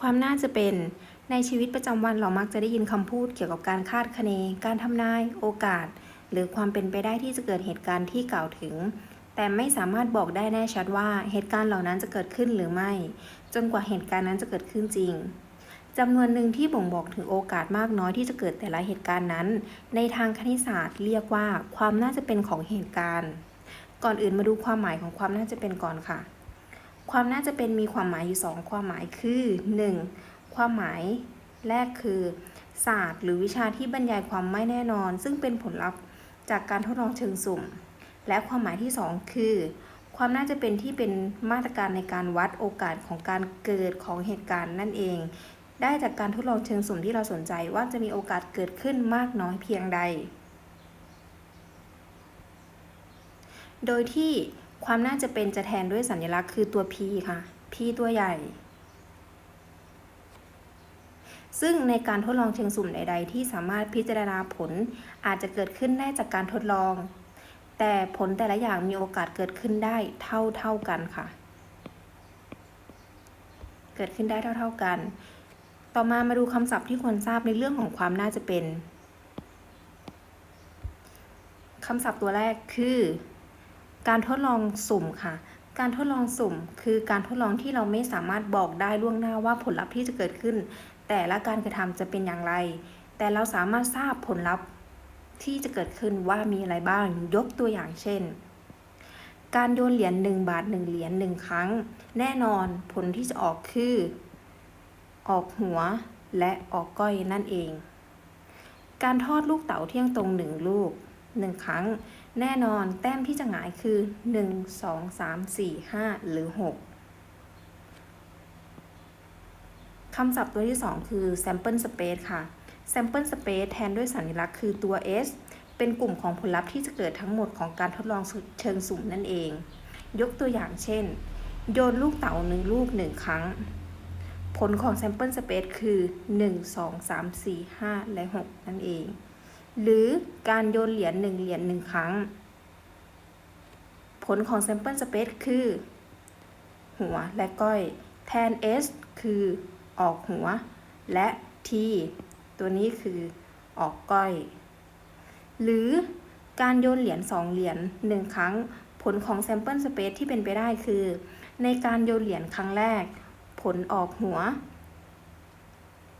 ความน่าจะเป็น ในชีวิตประจำวันเรามักจะได้ยินคำพูดเกี่ยวกับการคาดคะเน การทำนาย โอกาส หรือความเป็นไปได้ที่จะเกิดเหตุการณ์ที่กล่าวถึง แต่ไม่สามารถบอกได้แน่ชัดว่าเหตุการณ์เหล่านั้นจะเกิดขึ้นหรือไม่ จนกว่าเหตุการณ์นั้นจะเกิดขึ้นจริงจำนวนหนึ่งที่บ่งบอกถึงโอกาสมากน้อยที่จะเกิดแต่ละเหตุการณ์นั้น ในทางคณิตศาสตร์เรียกว่าความน่าจะเป็นของเหตุการณ์ ก่อนอื่นมาดูความหมายของความน่าจะเป็นก่อนค่ะ ความน่าจะเป็นมีความหมายอยู่สองความหมายคือ 1. ความหมายแรกคือ ศาสตร์หรือวิชาที่บรรยายความไม่แน่นอน ซึ่งเป็นผลลัพธ์จากการทดลองเชิงสุ่ม และความหมายที่ 2 คือ ความน่าจะเป็นที่เป็นมาตรการในการวัดโอกาสของการเกิดของเหตุการณ์นั่นเอง ได้จากการทดลองเชิงสุ่มที่เราสนใจว่าจะมีโอกาสเกิดขึ้นมากน้อยเพียงใด โดยที่ ความน่าจะเป็นจะแทนด้วยสัญลักษณ์คือตัว p ค่ะ p ตัวใหญ่ ซึ่งในการทดลองเชิงสุ่มใด ๆ ที่สามารถพิจารณาผลอาจจะเกิดขึ้นได้จากการทดลอง แต่ผลแต่ละอย่างมีโอกาสเกิดขึ้นได้เท่าเท่าๆกันค่ะ เกิดขึ้นได้เท่าเท่า ๆกัน ต่อมามาดูคำศัพท์ที่ควรทราบในเรื่องของความน่าจะเป็นคำศัพท์ตัวแรกคือ การทดลองสุ่มค่ะ การทดลองสุ่ม คือการทดลองที่เราไม่สามารถบอกได้ล่วงหน้าว่าผลลัพธ์ที่จะเกิดขึ้น แต่ละการกระทำจะเป็นอย่างไร แต่เราสามารถทราบผลลัพธ์ที่จะเกิดขึ้นว่ามีอะไรบ้าง ยกตัวอย่างเช่น การโยนเหรียญ1บาท 1 เหรียญ1ครั้ง แน่นอนผลที่จะออกคือ ออกหัวและออกก้อยนั่นเอง การทอดลูกเต๋าเที่ยงตรงหนึ่งลูกหนึ่งครั้ง แน่นอนแต้มที่จะหงายคือ 1 2 3 4 5 หรือ 6 คำศัพท์ตัวที่ 2 คือ sample space ค่ะ sample space แทนด้วยสัญลักษณ์คือตัว S เป็นกลุ่มของผลลัพธ์ที่จะเกิดทั้งหมดของการทดลองเชิงสุ่มนั่นเอง ยกตัวอย่างเช่น โยนลูกเต๋าหนึ่งลูกหนึ่งครั้ง ผลของ sample space คือ 1 2 3 4 5 และ 6 นั่นเอง หรือการโยนเหรียญ1เหรียญ1ครั้ง ผลของ sample space คือ หัวและก้อยแทน s คือออกหัว และ t ตัวนี้คือออกก้อย หรือการโยนเหรียญ2เหรียญ1ครั้ง ผลของ sample space ที่เป็นไปได้คือ ในการโยนเหรียญครั้งแรก ผลออกหัว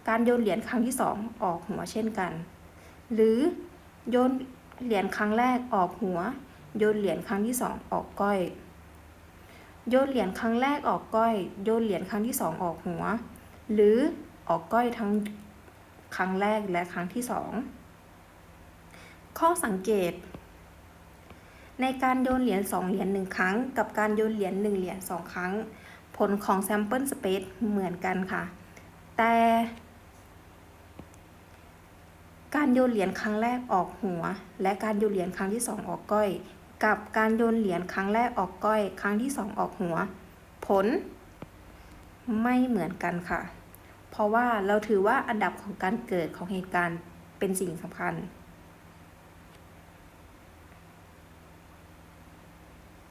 การโยนเหรียญครั้งที่2ออกหัวเช่นกัน หรือโยนเหรียญครั้งแรกออกหัว โยนเหรียญครั้งที่2องออกก้อย โยนเหรียญครั้งแรกออกก้อย โยนเหรียญครั้งที่2องออกหัว หรือออกก้อยทั้งครั้งแรกและครั้งที่2ข้อสังเกต ในการโยนเหรียญ2เหรียญ1ครั้ง กับการโยนเหรียญ1เหรียญ2ครั้ง ผลของ sample space เหมือนกันค่ะ แต่ การโยนเหรียญครั้งแรกออกหัว และการโยนเหรียญครั้งที่ 2 ออกก้อย กับการโยนเหรียญครั้งแรกออกก้อย ครั้งที่ 2 ออกหัว ผล ไม่เหมือนกันค่ะ เพราะว่าเราถือว่าอันดับของการเกิดของเหตุการณ์เป็นสิ่งสำคัญ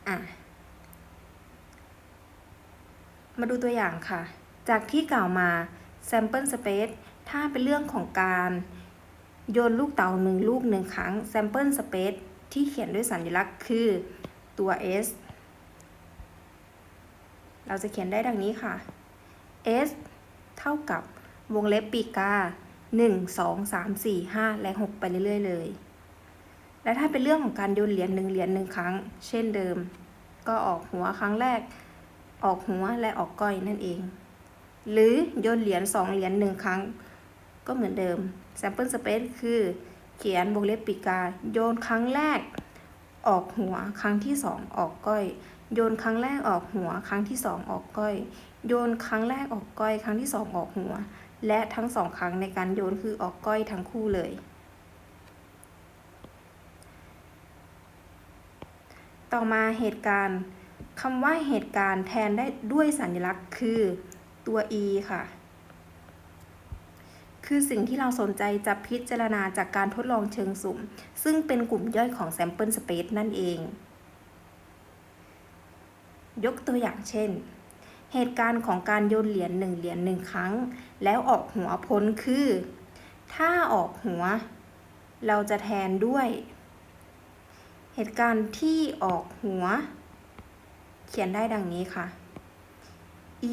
อะ มาดูตัวอย่างค่ะ จากที่กล่าวมา sample space ถ้าเป็นเรื่องของการ โยนลูกเต๋าหนึ่งลูกหนึ่งครั้ง sample space ที่เขียนด้วยสัญลักษณ์คือตัว s เราจะเขียนได้ดังนี้ค่ะ s เท่ากับวงเล็บปีกา 1 2 3 4 5 และ 6 ไปเรื่อยๆเลย และถ้าเป็นเรื่องของการโยนเหรียญหนึ่งเหรียญหนึ่งครั้ง เช่นเดิม ก็ออกหัวครั้งแรก ออกหัวและออกก้อยนั่นเอง หรือโยนเหรียญ2เหรียญหนึ่งครั้ง ก็เหมือนเดิม sample space คือเขียนวงเล็บปีกา โยนครั้งแรกออกหัวครั้งที่ 2 ออกก้อย โยนครั้งแรกออกหัว ครั้งที่ 2 ออกก้อย โยนครั้งแรกออกก้อย ครั้งที่ 2 ออกหัว และทั้งสองครั้งในการโยนคือออกก้อยทั้งคู่เลย ต่อมาเหตุการณ์คำว่าเหตุการณ์แทนได้ด้วยสัญลักษณ์คือตัว e ค่ะ คือสิ่งที่เราสนใจจะพิจารณาจากการทดลองเชิงสุ่ม ซึ่งเป็นกลุ่มย่อยของ sample space นั่นเอง ยกตัวอย่างเช่น เหตุการณ์ของการโยนเหรียญหนึ่งเหรียญหนึ่งครั้ง แล้วออกหัวพ้นคือ ถ้าออกหัว เราจะแทนด้วย เหตุการณ์ที่ออกหัว เขียนได้ดังนี้ค่ะ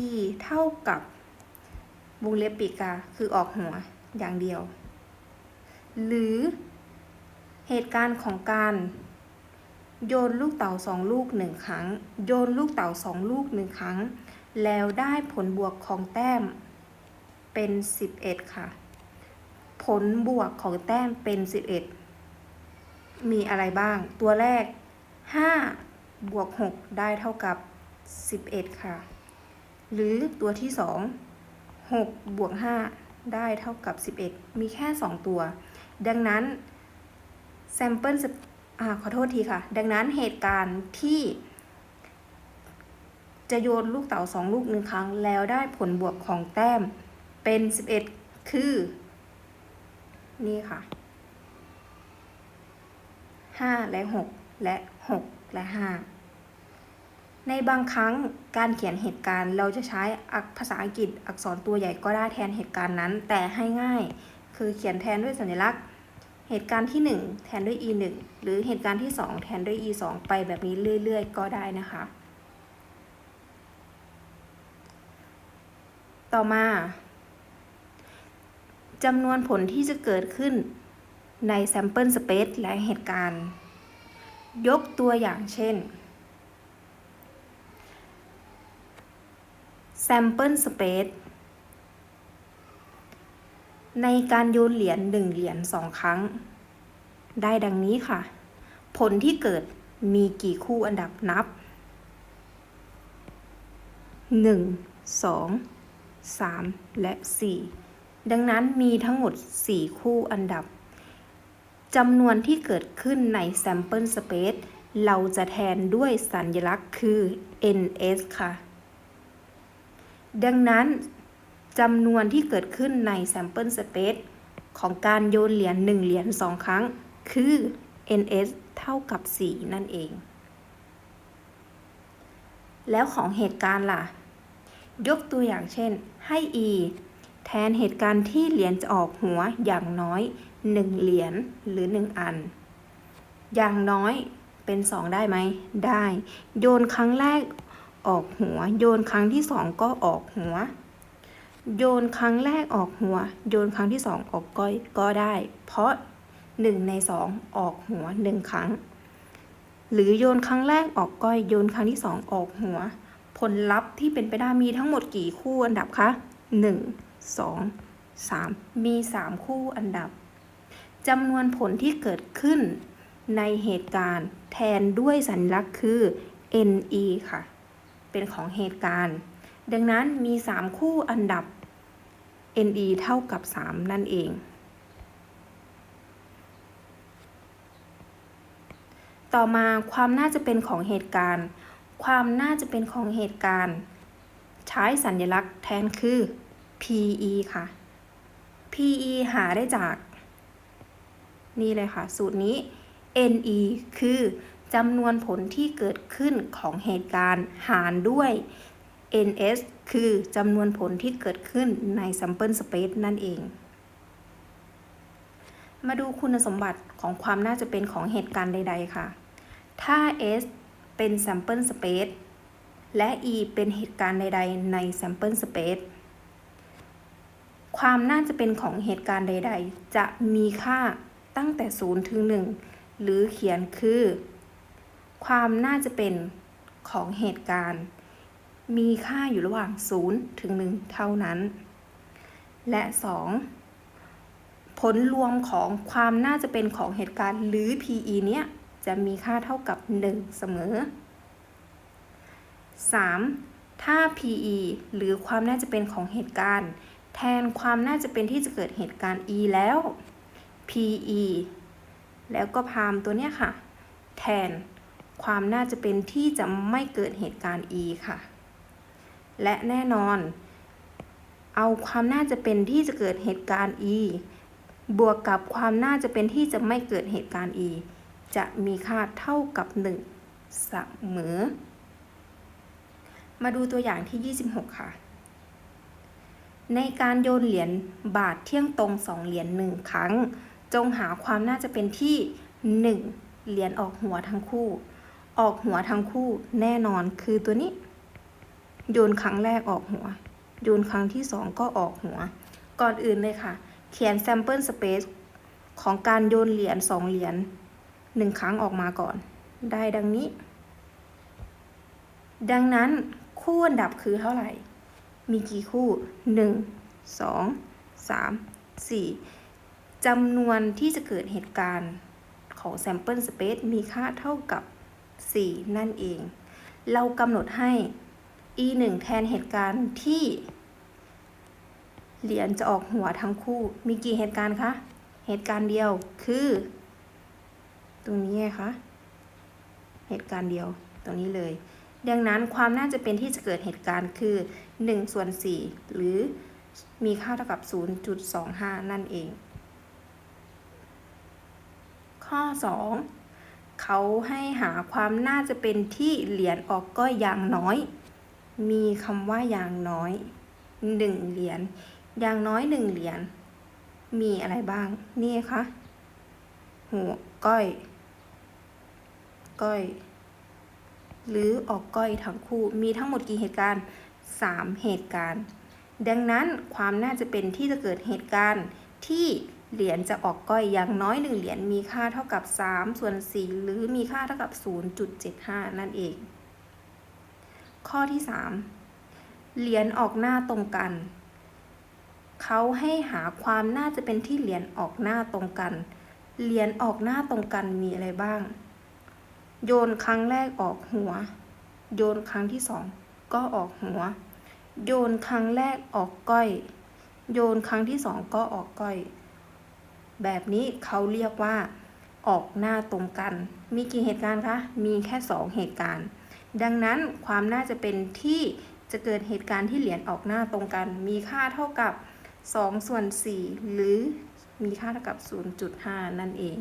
e เท่ากับ วงเล็บปีกาคือออกหัวอย่างเดียว หรือเหตุการณ์ของการโยนลูกเต๋าสองลูกหนึ่งครั้ง โยนลูกเต๋าสองลูกหนึ่งครั้ง แล้วได้ผลบวกของแต้มเป็น 11 ค่ะ ผลบวกของแต้มเป็น 11 มีอะไรบ้าง ตัวแรก 5 บวก 6 ได้เท่ากับ 11 ค่ะ หรือตัวที่ 2 6บวก5ได้เท่ากับ 11 มีแค่ 2 ตัว ดังนั้น sample อ่าขอโทษทีค่ะ ดังนั้นเหตุการณ์ที่ จะโยนลูกเต๋าสองลูกหนึ่งครั้ง แล้วได้ผลบวกของแต้มเป็น 11 คือ นี่ค่ะ 5 และ 6 และ 6 และ 5 ในบางครั้งการเขียนเหตุการณ์ เราจะใช้อักภาษาอังกฤษอักษรตัวใหญ่ก็ได้แทนเหตุการณ์นั้น แต่ให้ง่าย คือเขียนแทนด้วยสัญลักษณ์ เหตุการณ์ที่ 1 แทนด้วย e 1หรือเหตุการณ์ที่ 2 แทนด้วย e 2ไปแบบนี้เรื่อย ๆ ก็ได้นะคะ ต่อมาจำนวนผลที่จะเกิดขึ้นใน sample space และเหตุการณ์ ยกตัวอย่างเช่น sample space ในการโยนเหรียญหนึ่งเหรียญสองครั้ง ได้ดังนี้ค่ะ ผลที่เกิดมีกี่คู่อันดับนับ 1 2 3 และ 4 ดังนั้นมีทั้งหมด 4 คู่อันดับจำนวนที่เกิดขึ้นใน sample space เราจะแทนด้วยสัญลักษณ์คือ ns ค่ะ ดังนั้นจำนวนที่เกิดขึ้นใน sample space ของการโยนเหรียญ1เหรียญ2 ครั้ง คือ ns เท่ากับ 4 นั่นเอง แล้วของเหตุการณ์ล่ะ ยกตัวอย่างเช่น ให้ e แทนเหตุการณ์ที่เหรียญจะออกหัวอย่างน้อย 1 เหรียญหรือ 1 อัน อย่างน้อยเป็น 2 ได้ไหม ได้ โยนครั้งแรก ออกหัว โยนครั้งที่2ก็ออกหัว โยนครั้งแรกออกหัว โยนครั้งที่2องออกก้อยก็ได้ เพราะ1ใน2องออกหัว1ครั้ง หรือโยนครั้งแรกออกก้อยโยนครั้งที่2ออกหัว ผลลัพธ์ที่เป็นไปได้มีทั้งหมดกี่คู่อันดับคะ1 2 3มี3คู่อันดับจำนวนผลที่เกิดขึ้นในเหตุการณ์แทนด้วยสัญลักษณ์คือ NE ค่ะ เป็นของเหตุการณ์ ดังนั้นมี 3 คู่อันดับ NE เท่ากับ 3 นั่นเอง ต่อมาความน่าจะเป็นของเหตุการณ์ ความน่าจะเป็นของเหตุการณ์ ใช้สัญลักษณ์แทนคือ PE ค่ะ PE หาได้จาก นี่เลยค่ะ สูตรนี้ NE คือ จำนวนผลที่เกิดขึ้นของเหตุการณ์หารด้วย NS คือจำนวนผลที่เกิดขึ้นใน sample space นั่นเอง มาดูคุณสมบัติของความน่าจะเป็นของเหตุการณ์ใด ๆ ค่ะ ถ้า S เป็น sample space และ E เป็นเหตุการณ์ใด ๆ ใน sample space ความน่าจะเป็นของเหตุการณ์ใด ๆ จะมีค่าตั้งแต่ 0 ถึง 1 หรือเขียนคือ ความน่าจะเป็นของเหตุการณ์ มีค่าอยู่ระหว่าง 0 ถึง 1 เท่านั้น และ 2 ผลรวมของความน่าจะเป็นของเหตุการณ์ หรือ PE เนี้ยจะมีค่าเท่ากับ 1 เสมอ 3. ถ้า PE หรือความน่าจะเป็นของเหตุการณ์ แทนความน่าจะเป็นที่จะเกิดเหตุการณ์ E แล้ว PE แล้วก็พามตัวเนี้ยค่ะ แทน ความน่าจะเป็นที่จะไม่เกิดเหตุการณ์ E ค่ะ และแน่นอน เอาความน่าจะเป็นที่จะเกิดเหตุการณ์ E บวกกับความน่าจะเป็นที่จะไม่เกิดเหตุการณ์ E จะมีค่าเท่ากับ 1 เสมอ มาดูตัวอย่างที่ 26 ค่ะ ในการโยนเหรียญบาทเที่ยงตรงสองเหรียญหนึ่งครั้ง จงหาความน่าจะเป็นที่ 1. เหรียญออกหัวทั้งคู่ ออกหัวทั้งคู่แน่นอนคือตัวนี้ โยนครั้งแรกออกหัว โยนครั้งที่สองก็ออกหัว ก่อนอื่นเลยค่ะ เขียน sample space ของการโยนเหรียญสองเหรียญหนึ่งครั้งออกมาก่อน ได้ดังนี้ ดังนั้นคู่อันดับคือเท่าไหร่ มีกี่คู่ 1 2 3 4จำนวนที่จะเกิดเหตุการณ์ของ sample space มีค่าเท่ากับ 4 นั่นเอง เรากำหนดให้ e 1แทนเหตุการณ์ที่ เหรียญจะออกหัวทั้งคู่ มีกี่เหตุการณ์คะ เหตุการณ์เดียวคือ ตรงนี้ไงคะ เหตุการณ์เดียวตรงนี้เลย ดังนั้นความน่าจะเป็นที่จะเกิดเหตุการณ์คือ1ส่วน4หรือมีค่าเท่ากับ 0.25 นั่นเอง ข้อ 2 เขาให้หาความน่าจะเป็นที่เหรียญออกก้อยอย่างน้อย มีคำว่าอย่างน้อย1เหรียญอย่างน้อย1เหรียญมีอะไรบ้าง นี่คะหัวก้อย ก้อย หรือออกก้อยทั้งคู่มีทั้งหมดกี่เหตุการณ์ 3 เหตุการณ์ ดังนั้นความน่าจะเป็นที่จะเกิดเหตุการณ์ที่ เหรียญจะออกก้อยอย่างน้อย1เหรียญมีค่าเท่ากับ 3 ส่วน 4 หรือมีค่าเท่ากับ 0.75 นั่นเอง ข้อที่ 3 เหรียญออกหน้าตรงกัน เขาให้หาความน่าจะเป็นที่เหรียญออกหน้าตรงกัน เหรียญออกหน้าตรงกันมีอะไรบ้าง โยนครั้งแรกออกหัว โยนครั้งที่สองก็ออกหัว โยนครั้งแรกออกก้อย โยนครั้งที่สองก็ออกก้อย แบบนี้เขาเรียกว่าออกหน้าตรงกัน มีกี่เหตุการณ์คะ มีแค่สองเหตุการณ์ ดังนั้นความน่าจะเป็นที่จะเกิดเหตุการณ์ที่เหรียญออกหน้าตรงกัน มีค่าเท่ากับ2ส่วน4หรือมีค่าเท่ากับ 0.5 นั่นเอง